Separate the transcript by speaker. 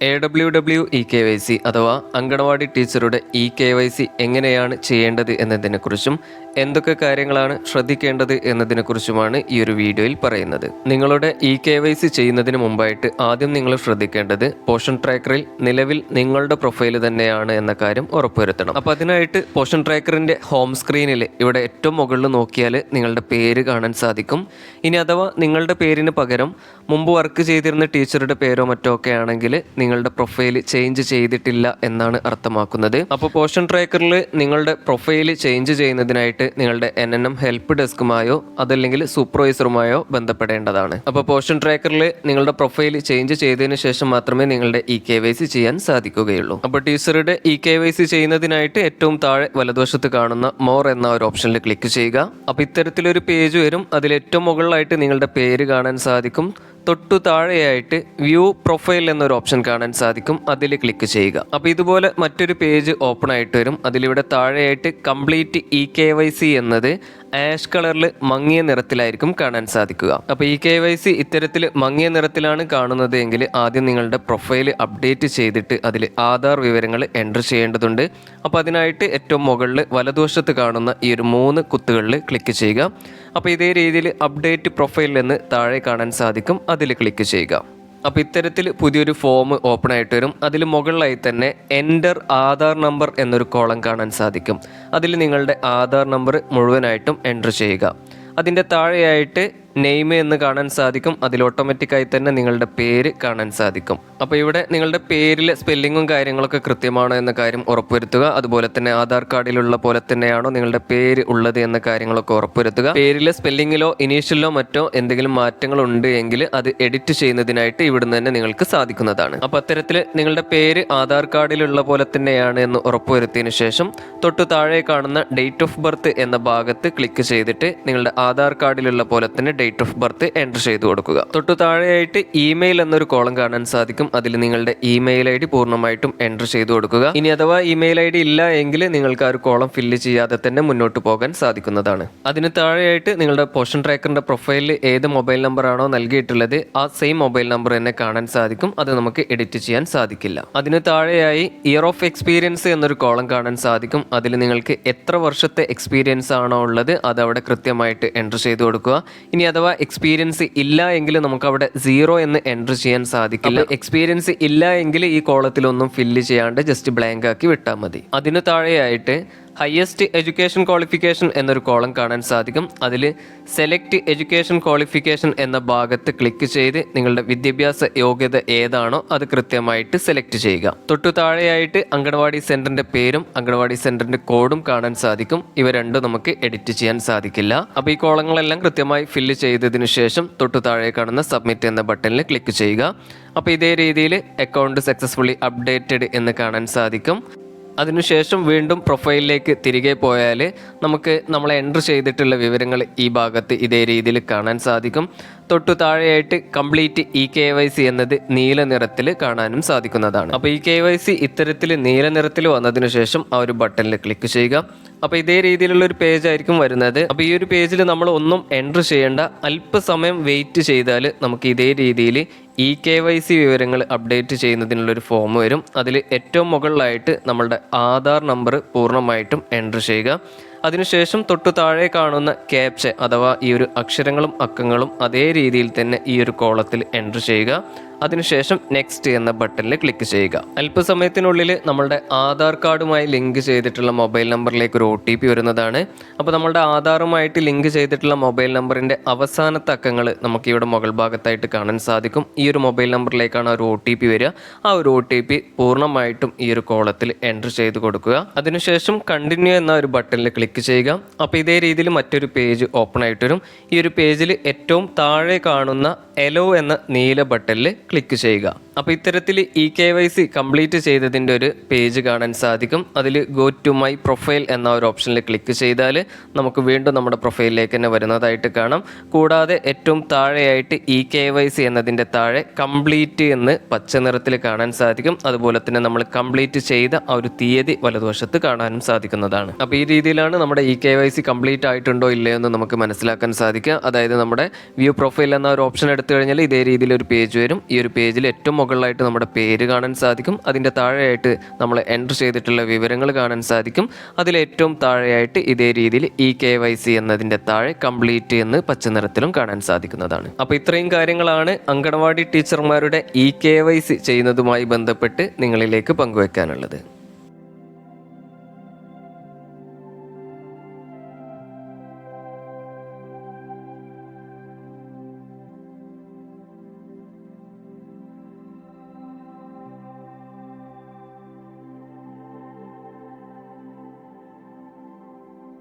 Speaker 1: A W W E K Y C അഥവാ അങ്കണവാടി ടീച്ചറുടെ E K Y C എങ്ങനെയാണ് ചെയ്യേണ്ടത് എന്നതിനെക്കുറിച്ചും എന്തൊക്കെ കാര്യങ്ങളാണ് ശ്രദ്ധിക്കേണ്ടത് എന്നതിനെക്കുറിച്ചുമാണ് ഈ ഒരു വീഡിയോയിൽ പറയുന്നത്. നിങ്ങളുടെ ഇ കെ വൈ സി ചെയ്യുന്നതിന് മുമ്പായിട്ട് ആദ്യം നിങ്ങൾ ശ്രദ്ധിക്കേണ്ടത് പോഷൻ ട്രാക്കറിൽ നിലവിൽ നിങ്ങളുടെ പ്രൊഫൈൽ തന്നെയാണ് എന്ന കാര്യം ഉറപ്പുവരുത്തണം. അപ്പോൾ അതിനായിട്ട് പോഷൻ ട്രാക്കറിന്റെ ഹോം സ്ക്രീനിൽ ഇവിടെ ഏറ്റവും മുകളിൽ നോക്കിയാൽ നിങ്ങളുടെ പേര് കാണാൻ സാധിക്കും. ഇനി അഥവാ നിങ്ങളുടെ പേരിന് പകരം മുമ്പ് വർക്ക് ചെയ്തിരുന്ന ടീച്ചറുടെ പേരോ മറ്റോ ഒക്കെ ആണെങ്കിൽ നിങ്ങളുടെ പ്രൊഫൈൽ ചേഞ്ച് ചെയ്തിട്ടില്ല എന്നാണ് അർത്ഥമാക്കുന്നത്. അപ്പോൾ പോഷൻ ട്രാക്കറിൽ നിങ്ങളുടെ പ്രൊഫൈൽ ചേഞ്ച് ചെയ്യുന്നതിനായിട്ട് നിങ്ങളുടെ എൻ എൻ എം ഹെൽപ്പ് ഡെസ്കുമായോ അതല്ലെങ്കിൽ സൂപ്പർവൈസറുമായോ ബന്ധപ്പെടേണ്ടതാണ്. അപ്പോൾ പോഷൻ ട്രാക്കറിൽ നിങ്ങളുടെ പ്രൊഫൈൽ ചേഞ്ച് ചെയ്തതിന് ശേഷം മാത്രമേ നിങ്ങളുടെ ഇ കെ വൈ സി ചെയ്യാൻ സാധിക്കുകയുള്ളൂ. അപ്പോൾ ടീച്ചറുടെ ഇ കെ വൈ സി ചെയ്യുന്നതിനായിട്ട് ഏറ്റവും താഴെ വലതുവശത്ത് കാണുന്ന മോർ എന്ന ഒരു ഓപ്ഷനിൽ ക്ലിക്ക് ചെയ്യുക. അപ്പോൾ ഇത്തരത്തിലൊരു പേജ് വരും. അതിൽ ഏറ്റവും മുകളിലായിട്ട് നിങ്ങളുടെ പേര് കാണാൻ സാധിക്കും. തൊട്ടു താഴെയായിട്ട് വ്യൂ പ്രൊഫൈൽ എന്നൊരു ഓപ്ഷൻ കാണാൻ സാധിക്കും. അതിൽ ക്ലിക്ക് ചെയ്യുക. അപ്പോൾ ഇതുപോലെ മറ്റൊരു പേജ് ഓപ്പൺ ആയിട്ട് വരും. അതിലിവിടെ താഴെയായിട്ട് complete E K Y C എന്നത് ആഷ് കളറിൽ മങ്ങിയ നിറത്തിലായിരിക്കും കാണാൻ സാധിക്കുക. അപ്പോൾ ഈ കെ വൈ സി ഇത്തരത്തിൽ മങ്ങിയ നിറത്തിലാണ് കാണുന്നത് എങ്കിൽ ആദ്യം നിങ്ങളുടെ പ്രൊഫൈൽ അപ്ഡേറ്റ് ചെയ്തിട്ട് അതിൽ ആധാർ വിവരങ്ങൾ എന്റർ ചെയ്യേണ്ടതുണ്ട്. അപ്പോൾ അതിനായിട്ട് ഏറ്റവും മുകളിൽ വലതുവശത്ത് കാണുന്ന ഈ ഒരു മൂന്ന് കുത്തുകളിൽ ക്ലിക്ക് ചെയ്യുക. അപ്പോൾ ഇതേ രീതിയിൽ അപ്ഡേറ്റ് പ്രൊഫൈലിൽ നിന്ന് താഴെ കാണാൻ സാധിക്കും. അതിൽ ക്ലിക്ക് ചെയ്യുക. അപ്പോൾ ഇത്തരത്തിൽ പുതിയൊരു ഫോം ഓപ്പൺ ആയിട്ട് വരും. അതിൽ മുകളിലായി തന്നെ എന്റർ ആധാർ നമ്പർ എന്നൊരു കോളം കാണാൻ സാധിക്കും. അതിൽ നിങ്ങളുടെ ആധാർ നമ്പർ മുഴുവനായിട്ടും എന്റർ ചെയ്യുക. അതിന്റെ താഴെയായിട്ട് നെയിം എന്ന് കാണാൻ സാധിക്കും. അതിൽ ഓട്ടോമാറ്റിക്കായി തന്നെ നിങ്ങളുടെ പേര് കാണാൻ സാധിക്കും. അപ്പോൾ ഇവിടെ നിങ്ങളുടെ പേരിലെ സ്പെല്ലിങ്ങും കാര്യങ്ങളൊക്കെ കൃത്യമാണോ എന്ന കാര്യം ഉറപ്പുവരുത്തുക. അതുപോലെ തന്നെ ആധാർ കാർഡിലുള്ള പോലെ തന്നെയാണോ നിങ്ങളുടെ പേര് ഉള്ളത് എന്ന കാര്യങ്ങളൊക്കെ ഉറപ്പുവരുത്തുക. പേരിലെ സ്പെല്ലിങ്ങിലോ ഇനീഷ്യലിലോ മറ്റോ എന്തെങ്കിലും മാറ്റങ്ങൾ ഉണ്ട് എങ്കിൽ അത് എഡിറ്റ് ചെയ്യുന്നതിനായിട്ട് ഇവിടുന്ന് തന്നെ നിങ്ങൾക്ക് സാധിക്കുന്നതാണ്. അപ്പോൾ അത്തരത്തിൽ നിങ്ങളുടെ പേര് ആധാർ കാർഡിലുള്ള പോലെ തന്നെയാണ് എന്ന് ഉറപ്പുവരുത്തിയതിനു ശേഷം തൊട്ടു താഴെ കാണുന്ന ഡേറ്റ് ഓഫ് ബർത്ത് എന്ന ഭാഗത്ത് ക്ലിക്ക് ചെയ്തിട്ട് നിങ്ങളുടെ ആധാർ കാർഡിലുള്ള പോലെ തന്നെ ഡേറ്റ് ഓഫ് ബർത്ത് എന്റർ ചെയ്ത് കൊടുക്കുക. തൊട്ടു താഴെയായിട്ട് ഇമെയിൽ എന്നൊരു കോളം കാണാൻ സാധിക്കും. അതിൽ നിങ്ങളുടെ ഇമെയിൽ ഐ ഡി പൂർണമായിട്ടും എന്റർ ചെയ്ത് കൊടുക്കുക. ഇനി അഥവാ ഇമെയിൽ ഐ ഡി ഇല്ല എങ്കിൽ നിങ്ങൾക്ക് ആ ഒരു കോളം ഫില്ല് ചെയ്യാതെ തന്നെ മുന്നോട്ട് പോകാൻ സാധിക്കുന്നതാണ്. അതിന് താഴെയായിട്ട് നിങ്ങളുടെ പോഷൻ ട്രാക്കറിന്റെ പ്രൊഫൈലിൽ ഏത് മൊബൈൽ നമ്പർ ആണോ നൽകിയിട്ടുള്ളത് ആ സെയിം മൊബൈൽ നമ്പർ തന്നെ കാണാൻ സാധിക്കും. അത് നമുക്ക് എഡിറ്റ് ചെയ്യാൻ സാധിക്കില്ല. അതിന് താഴെയായി ഇയർ ഓഫ് എക്സ്പീരിയൻസ് എന്നൊരു കോളം കാണാൻ സാധിക്കും. അതിൽ നിങ്ങൾക്ക് എത്ര വർഷത്തെ എക്സ്പീരിയൻസ് ആണോ ഉള്ളത് അത് അവിടെ കൃത്യമായിട്ട് എന്റർ ചെയ്ത് കൊടുക്കുക. ഇനി അഥവാ എക്സ്പീരിയൻസ് ഇല്ല എങ്കിൽ നമുക്ക് അവിടെ സീറോ എന്ന് എൻട്രി ചെയ്യാൻ സാധിക്കില്ല. എക്സ്പീരിയൻസ് ഇല്ല എങ്കിൽ ഈ കോളത്തിലൊന്നും ഫില്ല് ചെയ്യാണ്ട് ജസ്റ്റ് ബ്ലാങ്ക് ആക്കി വിട്ടാൽ മതി. അതിന് താഴെയായിട്ട് ഹയസ്റ്റ് എഡ്യൂക്കേഷൻ ക്വാളിഫിക്കേഷൻ എന്നൊരു കോളം കാണാൻ സാധിക്കും. അതിൽ സെലക്ട് എഡ്യൂക്കേഷൻ ക്വാളിഫിക്കേഷൻ എന്ന ഭാഗത്ത് ക്ലിക്ക് ചെയ്ത് നിങ്ങളുടെ വിദ്യാഭ്യാസ യോഗ്യത ഏതാണോ അത് കൃത്യമായിട്ട് സെലക്ട് ചെയ്യുക. തൊട്ടു താഴെയായിട്ട് അംഗൻവാടി സെന്ററിന്റെ പേരും അംഗൻവാടി സെന്ററിന്റെ കോഡും കാണാൻ സാധിക്കും. ഇവ രണ്ടും നമുക്ക് എഡിറ്റ് ചെയ്യാൻ സാധിക്കില്ല. അപ്പോൾ ഈ കോളങ്ങളെല്ലാം കൃത്യമായി ഫില്ല് ചെയ്തതിന് ശേഷം തൊട്ടു താഴെ കാണുന്ന സബ്മിറ്റ് എന്ന ബട്ടണിൽ ക്ലിക്ക് ചെയ്യുക. അപ്പോൾ ഇതേ രീതിയിൽ അക്കൗണ്ട് സക്സസ്ഫുള്ളി അപ്ഡേറ്റഡ് എന്ന് കാണാൻ സാധിക്കും. അതിനുശേഷം വീണ്ടും പ്രൊഫൈലിലേക്ക് തിരികെ പോയാൽ നമുക്ക് നമ്മൾ എന്റർ ചെയ്തിട്ടുള്ള വിവരങ്ങൾ ഈ ഭാഗത്ത് ഇതേ രീതിയിൽ കാണാൻ സാധിക്കും. തൊട്ടു താഴെയായിട്ട് complete E K Y C എന്നത് നീല നിറത്തിൽ കാണാനും സാധിക്കുന്നതാണ്. അപ്പോൾ ഇ കെ വൈ സി ഇത്തരത്തിൽ നീല നിറത്തിൽ വന്നതിന് ശേഷം ആ ഒരു ബട്ടണിൽ ക്ലിക്ക് ചെയ്യുക. അപ്പോൾ ഇതേ രീതിയിലുള്ള ഒരു പേജ് ആയിരിക്കും വരുന്നത്. അപ്പോൾ ഈ ഒരു പേജിൽ നമ്മൾ ഒന്നും എൻട്രി ചെയ്യേണ്ട അല്പസമയം വെയിറ്റ് ചെയ്താൽ നമുക്ക് ഇതേ രീതിയിൽ ഇ കെ വൈ സി വിവരങ്ങൾ അപ്ഡേറ്റ് ചെയ്യുന്നതിനുള്ള ഒരു ഫോം വരും. അതിൽ ഏറ്റവും മുകളിലായിട്ട് നമ്മളുടെ ആധാർ നമ്പർ പൂർണമായിട്ടും എൻട്രി ചെയ്യുക. അതിനുശേഷം തൊട്ടു താഴെ കാണുന്ന ക്യാപ്ച അഥവാ ഈ ഒരു അക്ഷരങ്ങളും അക്കങ്ങളും അതേ രീതിയിൽ തന്നെ ഈ ഒരു കോളത്തിൽ എൻട്രി ചെയ്യുക. അതിനുശേഷം നെക്സ്റ്റ് എന്ന ബട്ടണിൽ ക്ലിക്ക് ചെയ്യുക. അല്പസമയത്തിനുള്ളിൽ നമ്മളുടെ ആധാർ കാർഡുമായി ലിങ്ക് ചെയ്തിട്ടുള്ള മൊബൈൽ നമ്പറിലേക്ക് ഒരു ഒ ടി പി വരുന്നതാണ്. അപ്പോൾ നമ്മളുടെ ആധാറുമായിട്ട് ലിങ്ക് ചെയ്തിട്ടുള്ള മൊബൈൽ നമ്പറിന്റെ അവസാനത്തെ അക്കങ്ങൾ നമുക്ക് ഇവിടെ മുകൾ ഭാഗത്തായിട്ട് കാണാൻ സാധിക്കും. ഈ ഒരു മൊബൈൽ നമ്പറിലേക്കാണ് ഒരു ഒ ടി പി വരിക. ആ ഒരു ഒ ടി പി പൂർണമായിട്ടും ഈ ഒരു കോളത്തിൽ എന്റർ ചെയ്ത് കൊടുക്കുക. അതിനുശേഷം കണ്ടിന്യൂ എന്ന ഒരു ബട്ടണിൽ ക്ലിക്ക് ചെയ്യുക. അപ്പോൾ ഇതേ രീതിയിൽ മറ്റൊരു പേജ് ഓപ്പൺ ആയിട്ട് വരും. ഈ ഒരു പേജിൽ ഏറ്റവും താഴെ കാണുന്ന എലോ എന്ന നീല ബട്ടണിൽ ക്ലിക്ക് ചെയ്യുക. അപ്പോൾ ഇത്തരത്തിൽ E K Y C complete ചെയ്തതിന്റെ ഒരു പേജ് കാണാൻ സാധിക്കും. അതിൽ ഗോ ടു മൈ പ്രൊഫൈൽ എന്ന ഒരു ഓപ്ഷനിൽ ക്ലിക്ക് ചെയ്താൽ നമുക്ക് വീണ്ടും നമ്മുടെ പ്രൊഫൈലിലേക്ക് തന്നെ വരുന്നതായിട്ട് കാണാം. കൂടാതെ ഏറ്റവും താഴെയായിട്ട് ഇ കെ വൈ സി എന്നതിന്റെ താഴെ കംപ്ലീറ്റ് എന്ന് പച്ച നിറത്തിൽ കാണാൻ സാധിക്കും. അതുപോലെ തന്നെ നമ്മൾ കംപ്ലീറ്റ് ചെയ്ത ആ ഒരു തീയതി വലതുവശത്ത് കാണാനും സാധിക്കുന്നതാണ്. അപ്പോൾ ഈ രീതിയിലാണ് നമ്മുടെ E K Y C complete ആയിട്ടുണ്ടോ ഇല്ലയോ എന്ന് നമുക്ക് മനസ്സിലാക്കാൻ സാധിക്കുക. അതായത് നമ്മുടെ വ്യൂ പ്രൊഫൈൽ എന്ന ഒരു ഓപ്ഷൻ എടുത്തു കഴിഞ്ഞാൽ ഇതേ രീതിയിൽ ഒരു പേജ് വരും. ഈ ഒരു പേജിൽ ഏറ്റവും മുകളിലായിട്ട് നമ്മുടെ പേര് കാണാൻ സാധിക്കും. അതിന്റെ താഴെയായിട്ട് നമ്മൾ എന്റർ ചെയ്തിട്ടുള്ള വിവരങ്ങൾ കാണാൻ സാധിക്കും. അതിലേറ്റവും താഴെയായിട്ട് ഇതേ രീതിയിൽ ഇ കെ വൈ സി എന്നതിന്റെ താഴെ കംപ്ലീറ്റ് എന്ന് പച്ച നിറത്തിലും കാണാൻ സാധിക്കുന്നതാണ്. അപ്പോൾ ഇത്രയും കാര്യങ്ങളാണ് അങ്കണവാടി ടീച്ചർമാരുടെ ഇ കെ വൈ സി ചെയ്യുന്നതുമായി ബന്ധപ്പെട്ട് നിങ്ങളിലേക്ക് പങ്കുവെക്കാനുള്ളത്.